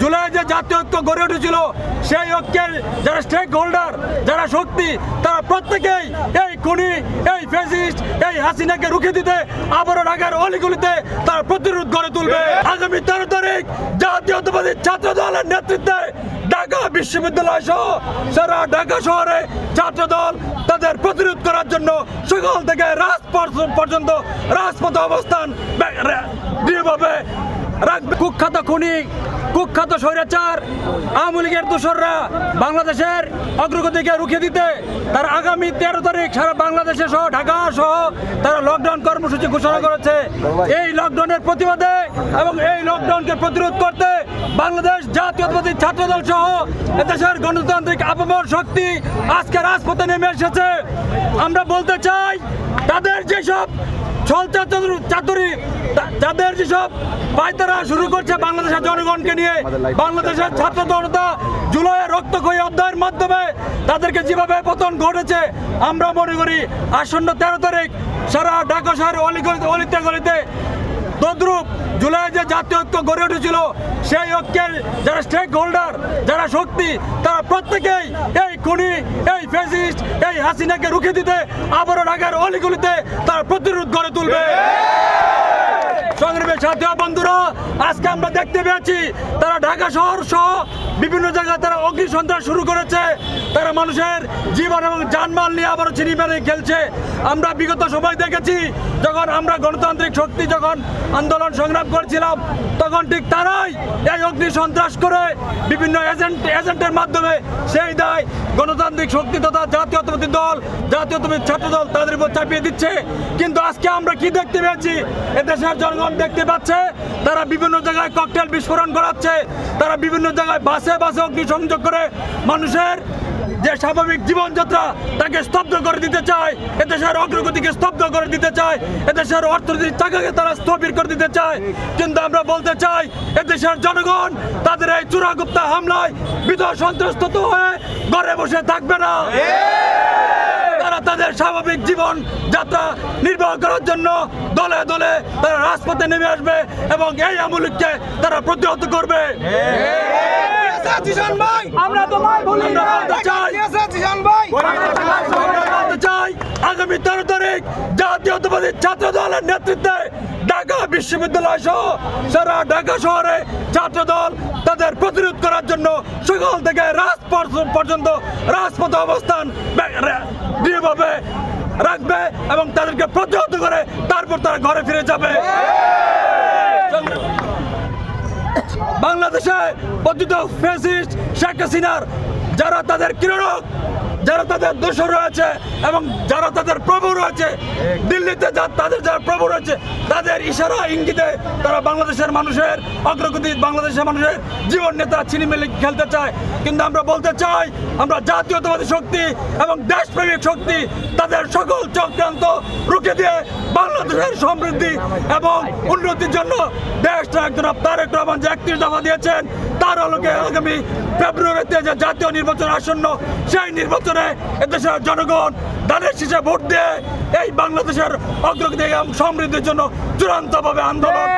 জুলাই যে জাতীয় ঐক্য গড়ে উঠেছিল, সেই ঐক্যের যারা স্টেক হোল্ডার যারা শক্তি, তারা প্রত্যেকেই এই খুনি, এই ফেসিস্ট এই হাসিনাকে রুখে দিতে, আবারও ঢাকার অলিগুলিতে তার প্রতিরোধ গড়ে তুলবে। আগামী তেরো তারিখ জাতীয়তাবাদী ছাত্র দলের নেতৃত্বে ঢাকা বিশ্ববিদ্যালয় সহ সারা ঢাকা শহরে ছাত্র দল তাদের প্রতিরোধ করার জন্য সকাল থেকে রাজপথ পর্যন্ত রাজপথ অবস্থান দৃঢ়ভাবে রাখবে। কুখ্যাত খুনি কুখ্যাত স্বৈরাচার আওয়ামী লীগের দোসররা বাংলাদেশের অগ্রগতিকে রুখে দিতে, তার আগামী তেরো তারিখ সারা বাংলাদেশে সহ, ঢাকা সহ তারা লকডাউন কর্মসূচি ঘোষণা করেছে। এই লকডাউনের প্রতিবাদে এবং এই লকডাউনকে প্রতিরোধ করতে বাংলাদেশ জাতীয়তাবাদী ছাত্রদল সহ দেশের গণতান্ত্রিক আপামর শক্তি আজকে রাজপথে নেমে এসেছে। আমরা বলতে চাই, তাদের যেসব ছল চাতুর যাদের যেসব পায়তারা শুরু করছে বাংলাদেশের জনগণকে নিয়ে, বাংলাদেশের ছাত্র জনতা জুলাইয়ের রক্তক্ষয়ী অধ্যায়ের মাধ্যমে তাদেরকে যেভাবে পতন ঘটেছে, আমরা মনে করি আসন্ন তেরো তারিখ সারা ঢাকা শহরের অলিগলিতে অলিতে গলিতে তদ্রুপ জুলাই যে জাতীয় ঐক্য গড়ে উঠেছিল, সেই ঐক্যের যারা স্টেক হোল্ডার যারা শক্তি, তারা প্রত্যেকেই খুনি এই ফেসিস্ট এই হাসিনাকে রুখে দিতে আবারও ঢাকার অলিগুলিতে তার প্রতিরোধ গড়ে তুলবে। সাথী বন্ধুরা, আজকে আমরা দেখতে পেয়েছি, তারা ঢাকা শহর সহ বিভিন্ন জায়গায় তারা অগ্নি সন্ত্রাস শুরু করেছে। তারা মানুষের জীবন এবং যানমাল নিয়ে আবারও চিনি মেরে খেলছে। আমরা বিগত সময় দেখেছি, যখন আমরা গণতান্ত্রিক শক্তি যখন আন্দোলন সংগ্রাম করেছিলাম, তখন ঠিক তারাই এই অগ্নি সন্ত্রাস করে বিভিন্ন এজেন্ট এজেন্টের মাধ্যমে সেই দায় গণতান্ত্রিক শক্তি তথা জাতীয়তাবাদী দল, জাতীয়তাবাদী ছাত্র দল তাদের উপর চাপিয়ে দিচ্ছে। কিন্তু আজকে আমরা কি দেখতে পেয়েছি? এদেশের জনগণ দেখতে পাচ্ছে তারা বিভিন্ন জায়গায় ককটেল বিস্ফোরণ করাচ্ছে তারা বিভিন্ন জায়গায় বাসে বাসে অগ্নিসংযোগ করে মানুষের যে স্বাভাবিক জীবনযাত্রা তাকে স্তব্ধ করে দিতে চায়, এদেশের অগ্রগতিকে স্তব্ধ করে দিতে চায়, এদেশের অর্থনৈতিক চাকাকে তারা স্থবির করে দিতে চায়। কিন্তু আমরা বলতে চাই, এদেশের জনগণ তাদের এই চূড়াগুপ্তা হামলায় বিধ সন্ত্রস্ত হয়ে ঘরে বসে থাকবে না। তাদের স্বাভাবিক জীবন যাত্রা নির্বাহ করার জন্য দলে দলে তারা রাজপথে নেমে আসবে এবং এই আমলিককে তারা প্রতিহত করবে। আমরা তোমায় বলি চাই আমরা বলতে চাই আগামী তেরো তারিখ জাতীয়তাবাদী ছাত্র দলের নেতৃত্বে ঢাকা বিশ্ববিদ্যালয় সহ সারা ঢাকা শহরে ছাত্র দল তাদের প্রতিরোধ করার জন্য সকাল থেকে রাজপথ পর্যন্ত রাজপথ অবস্থান দৃঢ়ভাবে রাখবে এবং তাদেরকে প্রতিহত করে তারপর তারা ঘরে ফিরে যাবে। বাংলাদেশে পতিত ফেসিস্ট শেখ হাসিনার, যারা তাদের কিরণক যারা তাদের দোষর রয়েছে এবং যারা তাদের প্রভু রয়েছে, দিল্লিতে তাদের যারা প্রভু রয়েছে, তাদের ইশারা ইঙ্গিতে তারা বাংলাদেশের মানুষের অগ্রগতি, বাংলাদেশের মানুষের জীবন নেতা ছিনিমিলি খেলতে চায়। কিন্তু আমরা বলতে চাই, আমরা জাতীয়তাবাদী শক্তি এবং দেশপ্রেমিক শক্তি, তাদের সকল চক্রান্ত রুখে দিয়ে বাংলাদেশের সমৃদ্ধি এবং উন্নতির জন্য দেশটা একজন তারেক রহমান যে একত্রিশ দফা দিয়েছেন, তার আলোকে আগামী ফেব্রুয়ারিতে যে জাতীয় নির্বাচন আসন্ন, সেই নির্বাচনে এদেশের জনগণ ধানের শেষে ভোট দিয়ে এই বাংলাদেশের অগ্রগতি এবং সমৃদ্ধির জন্য চূড়ান্তভাবে আন্দোলন।